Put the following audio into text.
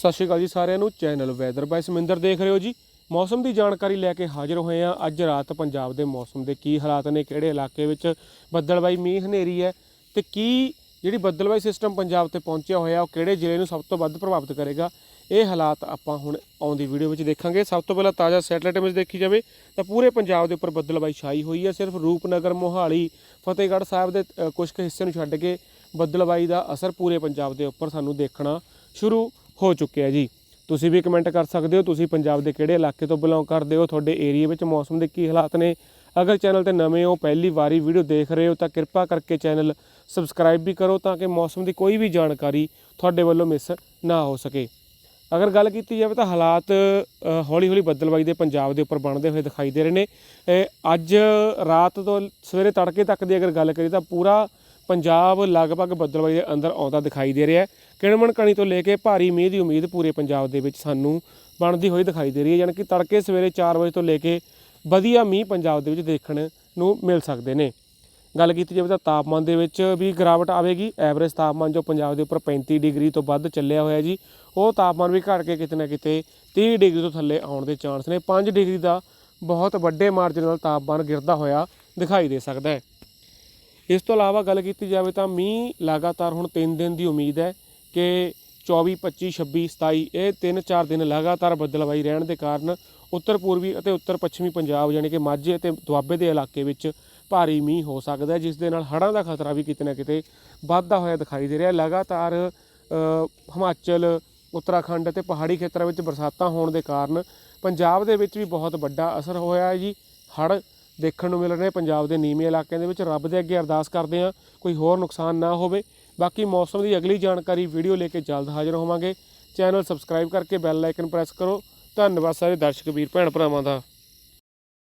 ਸਤਿ ਸ਼੍ਰੀ ਅਕਾਲ ਜੀ ਸਾਰਿਆਂ ਨੂੰ। ਚੈਨਲ ਵੈਦਰ ਬਾਈ ਸਮਿੰਦਰ ਦੇਖ ਰਹੇ ਹੋ ਜੀ। ਮੌਸਮ ਦੀ ਜਾਣਕਾਰੀ ਲੈ ਕੇ ਹਾਜ਼ਰ ਹੋਏ ਆ ਅੱਜ ਰਾਤ ਪੰਜਾਬ ਦੇ ਮੌਸਮ ਦੇ ਕੀ ਹਾਲਾਤ ਨੇ ਕਿਹੜੇ ਇਲਾਕੇ ਵਿੱਚ ਬੱਦਲਬਾਈ ਮੀਂਹ ਹਨੇਰੀ ਹੈ ਤੇ ਕੀ ਜਿਹੜੀ ਬੱਦਲਬਾਈ ਸਿਸਟਮ ਪੰਜਾਬ ਤੇ ਪਹੁੰਚਿਆ ਹੋਇਆ ਉਹ ਕਿਹੜੇ ਜ਼ਿਲ੍ਹੇ ਨੂੰ ਸਭ ਤੋਂ ਵੱਧ ਪ੍ਰਭਾਵਿਤ ਕਰੇਗਾ ਇਹ ਹਾਲਾਤ ਆਪਾਂ ਹੁਣ ਆਉਂਦੀ ਵੀਡੀਓ ਵਿੱਚ ਦੇਖਾਂਗੇ। ਸਭ ਤੋਂ ਪਹਿਲਾਂ ਤਾਜ਼ਾ ਸੈਟਲਾਈਟ ਇਮੇਜ ਦੇਖੀ ਜਾਵੇ ਤਾਂ ਪੂਰੇ ਪੰਜਾਬ ਦੇ ਉੱਪਰ ਬੱਦਲਬਾਈ ਛਾਈ ਹੋਈ ਹੈ। ਸਿਰਫ ਰੂਪਨਗਰ ਮੋਹਾਲੀ ਫਤਿਹਗੜ੍ਹ ਸਾਹਿਬ ਦੇ ਅ, ਕੁਝ ਕੁ ਹਿੱਸੇ ਨੂੰ ਛੱਡ ਕੇ ਬੱਦਲਬਾਈ ਦਾ ਅਸਰ ਪੂਰੇ ਪੰਜਾਬ ਦੇ ਉੱਪਰ ਸਾਨੂੰ ਦੇਖਣਾ ਸ਼ੁਰੂ ਹੋ ਚੁੱਕਿਆ ਜੀ। ਤੁਸੀਂ ਵੀ ਕਮੈਂਟ ਕਰ ਸਕਦੇ ਹੋ, ਤੁਸੀਂ ਪੰਜਾਬ ਦੇ ਕਿਹੜੇ ਇਲਾਕੇ ਤੋਂ ਬਿਲੋਂਗ ਕਰਦੇ ਹੋ, ਤੁਹਾਡੇ ਏਰੀਆ ਵਿੱਚ ਮੌਸਮ ਦੇ ਕੀ ਹਾਲਾਤ ਨੇ। ਅਗਰ ਚੈਨਲ ਤੇ ਨਵੇਂ ਹੋ, ਪਹਿਲੀ ਵਾਰੀ ਵੀਡੀਓ ਦੇਖ ਰਹੇ ਹੋ, ਤਾਂ ਕਿਰਪਾ ਕਰਕੇ ਚੈਨਲ ਸਬਸਕ੍ਰਾਈਬ ਵੀ ਕਰੋ ਤਾਂ ਕਿ ਮੌਸਮ ਦੀ ਕੋਈ ਵੀ ਜਾਣਕਾਰੀ ਤੁਹਾਡੇ ਵੱਲੋਂ ਮਿਸ ਨਾ ਹੋ ਸਕੇ। ਅਗਰ ਗੱਲ ਕੀਤੀ ਜਾਵੇ ਤਾਂ ਹਾਲਾਤ ਹੌਲੀ ਹੌਲੀ ਬੱਦਲਬਾਈ ਦੇ ਪੰਜਾਬ ਦੇ ਉੱਪਰ ਬਣਦੇ ਹੋਏ ਦਿਖਾਈ ਦੇ ਰਹੇ ਨੇ। ਅੱਜ ਰਾਤ ਤੋਂ ਸਵੇਰੇ ਤੜਕੇ ਤੱਕ ਦੀ ਅਗਰ ਗੱਲ ਕਰੀਏ ਤਾਂ ਪੂਰਾ ਪੰਜਾਬ ਲਗਭਗ ਬੱਦਲਬਾਈ ਦੇ ਅੰਦਰ ਆਉਂਦਾ ਦਿਖਾਈ ਦੇ ਰਿਹਾ ਹੈ। ਕਿਣਮਣ ਕਣੀ ਤੋਂ ਲੈ ਕੇ ਭਾਰੀ ਮੀਂਹ ਦੀ ਉਮੀਦ ਪੂਰੇ ਪੰਜਾਬ ਦੇ ਵਿੱਚ ਸਾਨੂੰ ਬਣਦੀ ਹੋਈ ਦਿਖਾਈ ਦੇ ਰਹੀ ਹੈ, ਯਾਨੀ ਕਿ ਤੜਕੇ ਸਵੇਰੇ 4 ਵਜੇ ਤੋਂ ਲੈ ਕੇ ਵਧੀਆ ਮੀਂਹ ਪੰਜਾਬ ਦੇ ਵਿੱਚ ਦੇਖਣ ਨੂੰ ਮਿਲ ਸਕਦੇ ਨੇ। ਗੱਲ ਕੀਤੀ ਜਾਵੇ ਤਾਂ ਤਾਪਮਾਨ ਦੇ ਵਿੱਚ ਵੀ ਗਿਰਾਵਟ ਆਵੇਗੀ। ਐਵਰੇਜ ਤਾਪਮਾਨ ਜੋ ਪੰਜਾਬ ਦੇ ਉੱਪਰ 35 ਡਿਗਰੀ ਤੋਂ ਵੱਧ ਚੱਲਿਆ ਹੋਇਆ ਜੀ, ਉਹ ਤਾਪਮਾਨ ਵੀ ਘਟ ਕੇ ਕਿਤੇ ਨਾ ਕਿਤੇ 30 ਡਿਗਰੀ ਤੋਂ ਥੱਲੇ ਆਉਣ ਦੇ ਚਾਂਸ ਨੇ। 5 ਡਿਗਰੀ ਦਾ ਬਹੁਤ ਵੱਡੇ ਮਾਰਜਨ ਨਾਲ ਤਾਪਮਾਨ ਗਿਰਦਾ ਹੋਇਆ ਦਿਖਾਈ ਦੇ ਸਕਦਾ ਹੈ। ਇਸ ਤੋਂ ਇਲਾਵਾ ਗੱਲ ਕੀਤੀ ਜਾਵੇ ਤਾਂ ਮੀਂਹ ਲਗਾਤਾਰ ਹੁਣ 3 ਦਿਨ ਦੀ ਉਮੀਦ ਹੈ ਕਿ 24 25 26 27 ਇਹ 3-4 ਦਿਨ ਲਗਾਤਾਰ ਬੱਦਲਵਾਈ ਰਹਿਣ ਦੇ ਕਾਰਨ ਉੱਤਰ ਪੂਰਬੀ ਅਤੇ ਉੱਤਰ ਪੱਛਮੀ ਪੰਜਾਬ ਯਾਨੀ ਕਿ ਮਾਝੇ ਅਤੇ ਦੁਆਬੇ ਦੇ ਇਲਾਕੇ ਵਿੱਚ ਭਾਰੀ ਮੀਂਹ ਹੋ ਸਕਦਾ ਹੈ, ਜਿਸ ਦੇ ਨਾਲ ਹੜ੍ਹਾਂ ਦਾ ਖਤਰਾ ਵੀ ਕਿਤੇ ਨਾ ਕਿਤੇ ਵੱਧਦਾ ਹੋਇਆ ਦਿਖਾਈ ਦੇ ਰਿਹਾ ਲਗਾਤਾਰ ਹਿਮਾਚਲ, ਉੱਤਰਾਖੰਡ ਅਤੇ ਪਹਾੜੀ ਖੇਤਰਾਂ ਵਿੱਚ ਬਰਸਾਤਾਂ ਹੋਣ ਦੇ ਕਾਰਨ ਪੰਜਾਬ ਦੇ ਵਿੱਚ ਵੀ ਬਹੁਤ ਵੱਡਾ ਅਸਰ ਹੋਇਆ ਹੈ ਜੀ। ਹੜ੍ਹ ਦੇਖਣ ਨੂੰ ਮਿਲ ਰਹੇ ਪੰਜਾਬ ਦੇ ਨੀਵੇਂ ਇਲਾਕਿਆਂ ਦੇ ਵਿੱਚ ਰੱਬ ਦੇ ਅੱਗੇ ਅਰਦਾਸ ਕਰਦੇ ਹਾਂ, ਕੋਈ ਹੋਰ ਨੁਕਸਾਨ ਨਾ ਹੋਵੇ। ਬਾਕੀ ਮੌਸਮ ਦੀ ਅਗਲੀ ਜਾਣਕਾਰੀ ਵੀਡੀਓ ਲੈ ਕੇ ਜਲਦ ਹਾਜ਼ਰ ਹੋਵਾਂਗੇ। ਚੈਨਲ ਸਬਸਕ੍ਰਾਈਬ ਕਰਕੇ ਬੈਲ ਆਈਕਨ ਪ੍ਰੈਸ ਕਰੋ। ਧੰਨਵਾਦ ਸਾਰੇ ਦਰਸ਼ਕ ਵੀਰ ਭੈਣ ਭਰਾਵਾਂ ਦਾ।